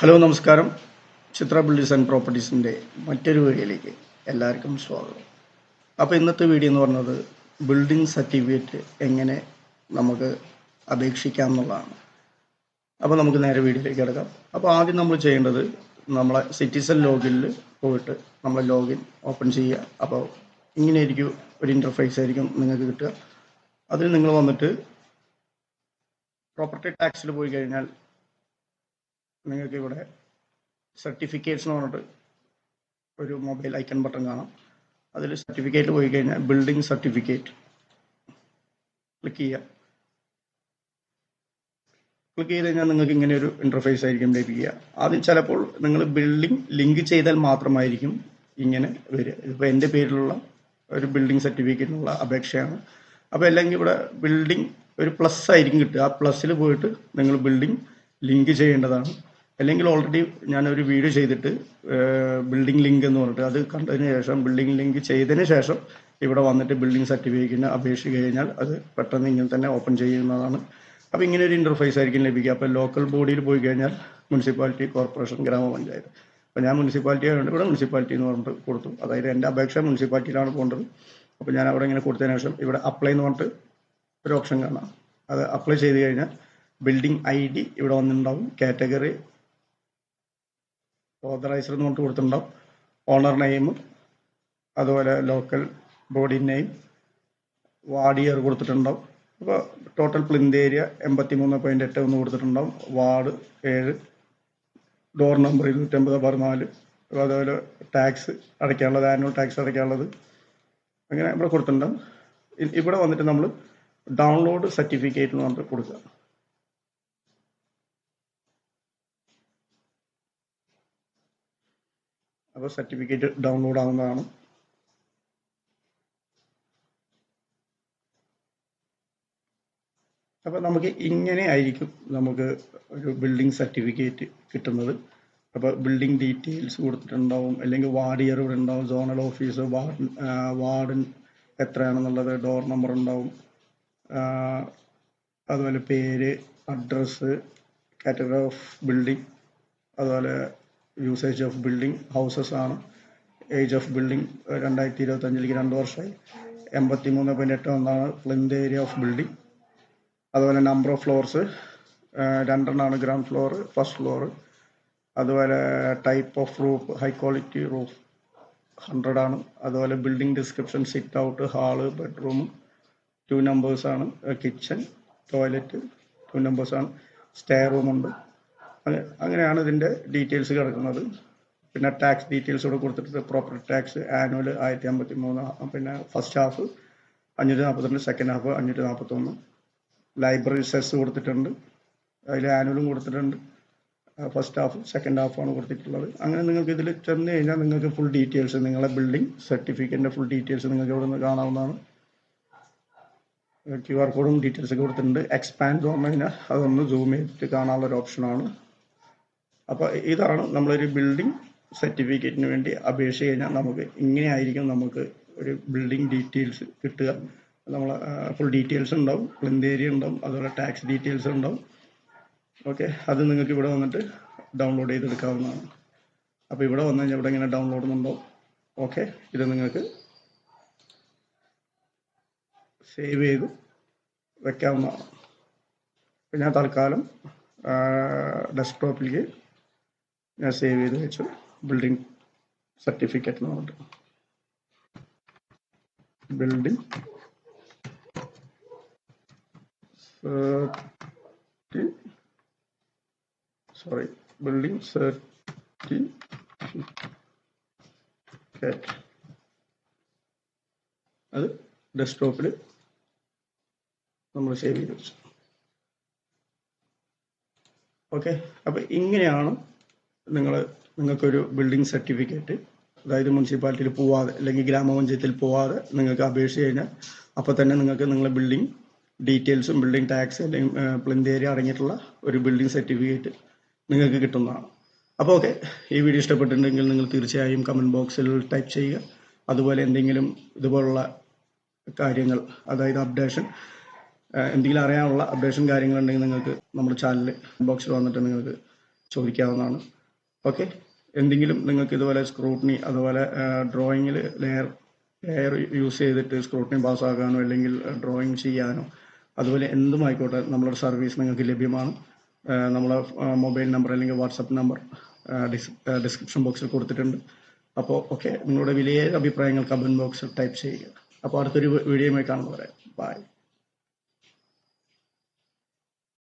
Hello നമസ്കാരം. ചിത്ര builders and പ്രോപ്പർട്ടീസിന്റെ മറ്റൊരു വീഡിയോയിലേക്ക് എല്ലാവർക്കും സ്വാഗതം. അപ്പോൾ ഇന്നത്തെ വീഡിയോ എന്ന് പറഞ്ഞത് ബിൽഡിംഗ് സർട്ടിഫിക്കറ്റ് എങ്ങനെ നമുക്ക് അപേക്ഷിക്കാം എന്നുള്ളതാണ്. അപ്പോൾ നമുക്ക് നേരെ വീഡിയോയിലേക്ക് കിടക്കാം. അപ്പോൾ ആദ്യം നമ്മൾ ചെയ്യേണ്ടത് നമ്മളെ സിറ്റിസൺ ലോഗിനിൽ പോയിട്ട് നമ്മളെ ലോഗിൻ ഓപ്പൺ ചെയ്യുക. അപ്പോൾ ഇങ്ങനെ ആയിരിക്കും ഒരു ഇന്റർഫേസ് ആയിരിക്കും നിങ്ങൾക്ക് കിട്ടുക. അതിൽ നിങ്ങൾ വന്നിട്ട് പ്രോപ്പർട്ടി ടാക്സിൽ പോയി കഴിഞ്ഞാൽ നിങ്ങൾക്ക് ഇവിടെ സർട്ടിഫിക്കറ്റ്സ് എന്ന് പറഞ്ഞിട്ട് ഒരു മൊബൈൽ ഐക്കൺ ബട്ടൺ കാണാം. അതിൽ സർട്ടിഫിക്കറ്റ് പോയി കഴിഞ്ഞാൽ ബിൽഡിംഗ് സർട്ടിഫിക്കറ്റ് ക്ലിക്ക് ചെയ്യുക ക്ലിക്ക് ചെയ്ത് കഴിഞ്ഞാൽ നിങ്ങൾക്ക് ഇങ്ങനെ ഒരു ഇന്റർഫേസ് ആയിരിക്കും ലഭിക്കുക. ആദ്യം ചിലപ്പോൾ നിങ്ങൾ ബിൽഡിംഗ് ലിങ്ക് ചെയ്താൽ മാത്രമായിരിക്കും ഇങ്ങനെ വരിക. ഇപ്പോൾ എന്റെ പേരിലുള്ള ഒരു ബിൽഡിംഗ് സർട്ടിഫിക്കറ്റിനുള്ള അപേക്ഷയാണ്. അപ്പോൾ അല്ലെങ്കിൽ ഇവിടെ ബിൽഡിംഗ് ഒരു പ്ലസ് ആയിരിക്കും കിട്ടുക. ആ പ്ലസ്സിൽ പോയിട്ട് നിങ്ങൾ ബിൽഡിംഗ് ലിങ്ക് ചെയ്യേണ്ടതാണ്. അല്ലെങ്കിൽ ഓൾറെഡി ഞാനൊരു വീഡിയോ ചെയ്തിട്ട് ബിൽഡിംഗ് ലിങ്ക് എന്ന് പറഞ്ഞിട്ട് അത് കണ്ടതിന് ശേഷം ബിൽഡിംഗ് ലിങ്ക് ചെയ്തതിന് ശേഷം ഇവിടെ വന്നിട്ട് ബിൽഡിംഗ് സർട്ടിഫിക്കറ്റിന് അപേക്ഷിച്ച് കഴിഞ്ഞാൽ അത് പെട്ടെന്ന് ഇങ്ങനെ തന്നെ ഓപ്പൺ ചെയ്യുന്നതാണ്. അപ്പോൾ ഇങ്ങനെ ഒരു ഇന്റർഫേസ് ആയിരിക്കും ലഭിക്കുക. അപ്പോൾ ലോക്കൽ ബോഡിയിൽ പോയി കഴിഞ്ഞാൽ മുനിസിപ്പാലിറ്റി കോർപ്പറേഷൻ ഗ്രാമപഞ്ചായത്ത്. അപ്പോൾ ഞാൻ മുനിസിപ്പാലിറ്റി ആയതുകൊണ്ട് ഇവിടെ മുനിസിപ്പാലിറ്റി എന്ന് പറഞ്ഞിട്ട് കൊടുത്തു. അതായത് എന്റെ അപേക്ഷ മുനിസിപ്പാലിറ്റിയിലാണ് പോകേണ്ടത്. അപ്പോൾ ഞാൻ അവിടെ ഇങ്ങനെ കൊടുത്തതിന് ശേഷം ഇവിടെ അപ്ലൈ എന്ന് പറഞ്ഞിട്ട് ഒരു ഓപ്ഷൻ കാണാം. അത് അപ്ലൈ ചെയ്ത് കഴിഞ്ഞാൽ ബിൽഡിംഗ് ഐ ഡി ഇവിടെ വന്നിട്ടുണ്ടാവും. കാറ്റഗറി ഓതറൈസർ എന്ന് പറഞ്ഞിട്ട് കൊടുത്തിട്ടുണ്ടാവും. ഓണർ നെയിം അതുപോലെ local body name ward year കൊടുത്തിട്ടുണ്ടാവും. അപ്പോൾ ടോട്ടൽ പ്ലിന്ത് ഏരിയ എൺപത്തി മൂന്ന് പോയിന്റ് എട്ട് ഒന്ന് കൊടുത്തിട്ടുണ്ടാവും. വാർഡ് ഏഴ് ഡോർ നമ്പർ ഇരുന്നൂറ്റമ്പത് പതിനാല് അതുപോലെ ടാക്സ് അടയ്ക്കാനുള്ളത് ആനുവൽ ടാക്സ് അടയ്ക്കാനുള്ളത്. അങ്ങനെ ഇവിടെ കൊടുത്തിട്ടുണ്ടാവും. ഇവിടെ വന്നിട്ട് നമ്മൾ ഡൗൺലോഡ് സർട്ടിഫിക്കറ്റ് എന്ന് പറഞ്ഞിട്ട് കൊടുക്കുക. അപ്പോൾ സർട്ടിഫിക്കറ്റ് ഡൗൺലോഡ് ആവുന്നതാണ്. അപ്പോൾ നമുക്ക് ഇങ്ങനെ ആയിരിക്കും നമുക്ക് ഒരു ബിൽഡിംഗ് സർട്ടിഫിക്കറ്റ് കിട്ടുന്നത്. അപ്പോൾ ബിൽഡിംഗ് ഡീറ്റെയിൽസ് കൊടുത്തിട്ടുണ്ടാവും അല്ലെങ്കിൽ വാർഡ് ഇയർ ഇവിടെ ഉണ്ടാവും സോണൽ ഓഫീസ് വാർഡ് വാർഡൻ എത്രയാണെന്നുള്ളത് ഡോർ നമ്പർ ഉണ്ടാവും അതുപോലെ പേര് അഡ്രസ്സ് കാറ്റഗറി ഓഫ് ബിൽഡിംഗ് അതുപോലെ യൂസേജ് ഓഫ് ബിൽഡിംഗ് ഹൗസസ് ആണ്. ഏജ് ഓഫ് ബിൽഡിംഗ് രണ്ടായിരത്തി ഇരുപത്തഞ്ചിലേക്ക് രണ്ട് വർഷമായി. എൺപത്തി മൂന്ന് പോയിന്റ് എട്ട് ഒന്നാണ് പ്ലിന്ത് ഏരിയ ഓഫ് ബിൽഡിംഗ് അതുപോലെ നമ്പർ ഓഫ് ഫ്ലോർസ് രണ്ടെണ്ണമാണ് ഗ്രൗണ്ട് ഫ്ലോർ ഫസ്റ്റ് ഫ്ലോർ അതുപോലെ type of roof high quality roof hundred ആണ്. അതുപോലെ building description sit out hall bedroom two numbers ആണ് കിച്ചൺ ടോയ്ലറ്റ് ടു നമ്പേഴ്സ് ആണ്. Stay room ഉണ്ട്. അങ്ങനെ അങ്ങനെയാണ് ഇതിന്റെ ഡീറ്റെയിൽസ് കിടക്കുന്നത്. പിന്നെ ടാക്സ് ഡീറ്റെയിൽസ് കൂടെ കൊടുത്തിട്ട് പ്രോപ്പർട്ടി ടാക്സ് ആനുവൽ ആയിരത്തി അമ്പത്തി മൂന്ന് പിന്നെ ഫസ്റ്റ് ഹാഫ് അഞ്ഞൂറ്റി നാൽപ്പത്തിരണ്ട് സെക്കൻഡ് ഹാഫ് അഞ്ഞൂറ്റി നാൽപ്പത്തൊന്ന് ലൈബ്രറി സെസ് കൊടുത്തിട്ടുണ്ട്. അതിൽ ആനുവലും കൊടുത്തിട്ടുണ്ട് ഫസ്റ്റ് ഹാഫ് സെക്കൻഡ് ഹാഫാണ് കൊടുത്തിട്ടുള്ളത്. അങ്ങനെ നിങ്ങൾക്ക് ഇതിൽ ചെന്ന് കഴിഞ്ഞാൽ നിങ്ങൾക്ക് ഫുൾ ഡീറ്റെയിൽസ് നിങ്ങളെ ബിൽഡിംഗ് സർട്ടിഫിക്കറ്റിന്റെ ഫുൾ ഡീറ്റെയിൽസ് നിങ്ങൾക്ക് ഇവിടെ നിന്ന് കാണാവുന്നതാണ്. ക്യു ആർ കോഡും ഡീറ്റെയിൽസ് കൊടുത്തിട്ടുണ്ട്. എക്സ്പാൻഡ് പറഞ്ഞു കഴിഞ്ഞാൽ അതൊന്ന് സൂം ചെയ്തിട്ട് കാണാനുള്ള ഒരു ഓപ്ഷനാണ് അപ്പോൾ ഇതാണ് നമ്മളൊരു ബിൽഡിംഗ് സർട്ടിഫിക്കറ്റിന് വേണ്ടി അപേക്ഷ കഴിഞ്ഞാൽ നമുക്ക് ഇങ്ങനെയായിരിക്കും നമുക്ക് ഒരു ബിൽഡിംഗ് ഡീറ്റെയിൽസ് കിട്ടുക. നമ്മൾ ഫുൾ ഡീറ്റെയിൽസ് ഉണ്ടാവും. പ്ലിന്ത് ഏരിയ ഉണ്ടാവും. അതുപോലെ ടാക്സ് ഡീറ്റെയിൽസ് ഉണ്ടാവും. ഓക്കെ അത് നിങ്ങൾക്ക് ഇവിടെ വന്നിട്ട് ഡൗൺലോഡ് ചെയ്തെടുക്കാവുന്നതാണ്. അപ്പോൾ ഇവിടെ വന്നു കഴിഞ്ഞാൽ ഇവിടെ ഇങ്ങനെ ഡൗൺലോഡ് ഉണ്ടോ ഓക്കെ ഇത് നിങ്ങൾക്ക് സേവ് ചെയ്ത് വെക്കാവുന്നതാണ്. ഞാൻ തൽക്കാലം ഡെസ്ക്ടോപ്പിലേക്ക് ഞാൻ സേവ് ചെയ്ത് വെച്ചു ബിൽഡിംഗ് സർട്ടിഫിക്കറ്റ് എന്ന് പറഞ്ഞിട്ട്. ബിൽഡിംഗ് സോറി ബിൽഡിംഗ് സർട്ടിഫിക്കറ്റ് അത് ഡെസ്ക്ടോപ്പിൽ നമ്മൾ സേവ് ചെയ്ത് വെച്ചു. ഓക്കെ അപ്പോൾ ഇങ്ങനെയാണ് നിങ്ങൾ നിങ്ങൾക്കൊരു ബിൽഡിംഗ് സർട്ടിഫിക്കറ്റ് അതായത് മുനിസിപ്പാലിറ്റിയിൽ പോവാതെ അല്ലെങ്കിൽ ഗ്രാമപഞ്ചായത്തിൽ പോവാതെ നിങ്ങൾക്ക് അപേക്ഷ കഴിഞ്ഞാൽ അപ്പോൾ തന്നെ നിങ്ങൾക്ക് നിങ്ങളെ ബിൽഡിംഗ് ഡീറ്റെയിൽസും ബിൽഡിംഗ് ടാക്സ് അല്ലെങ്കിൽ പ്ലിന്ത് ഏരിയ അടങ്ങിയിട്ടുള്ള ഒരു ബിൽഡിംഗ് സർട്ടിഫിക്കറ്റ് നിങ്ങൾക്ക് കിട്ടുന്നതാണ്. അപ്പോൾ ഓക്കെ ഈ വീഡിയോ ഇഷ്ടപ്പെട്ടിട്ടുണ്ടെങ്കിൽ നിങ്ങൾ തീർച്ചയായും കമന്റ് ബോക്സിൽ ടൈപ്പ് ചെയ്യുക. അതുപോലെ എന്തെങ്കിലും ഇതുപോലുള്ള കാര്യങ്ങൾ അതായത് അപ്ഡേഷൻ എന്തെങ്കിലും അറിയാനുള്ള അപ്ഡേഷൻ കാര്യങ്ങളുണ്ടെങ്കിൽ നിങ്ങൾക്ക് നമ്മുടെ ചാനൽ ബോക്സിൽ വന്നിട്ട് നിങ്ങൾക്ക് ചോദിക്കാവുന്നതാണ്. ഓക്കെ എന്തെങ്കിലും നിങ്ങൾക്ക് ഇതുപോലെ സ്ക്രൂട്ടിനി അതുപോലെ ഡ്രോയിങ്ങിൽ ലെയർ ലെയർ യൂസ് ചെയ്തിട്ട് സ്ക്രൂട്ടിനി പാസ്സാക്കാനോ അല്ലെങ്കിൽ ഡ്രോയിങ് ചെയ്യാനോ അതുപോലെ എന്തും ആയിക്കോട്ടെ നമ്മളുടെ സർവീസ് നിങ്ങൾക്ക് ലഭ്യമാണ്. നമ്മളെ മൊബൈൽ നമ്പർ അല്ലെങ്കിൽ വാട്സപ്പ് നമ്പർ ഡിസ്ക്രിപ്ഷൻ ബോക്സിൽ കൊടുത്തിട്ടുണ്ട്. അപ്പോൾ ഓക്കെ നിങ്ങളുടെ വിലയേറെ അഭിപ്രായങ്ങൾ കമന്റ് ബോക്സിൽ ടൈപ്പ് ചെയ്യുക. അപ്പോൾ അടുത്തൊരു വീഡിയോയുമായി കാണുന്നവരെ. ബൈ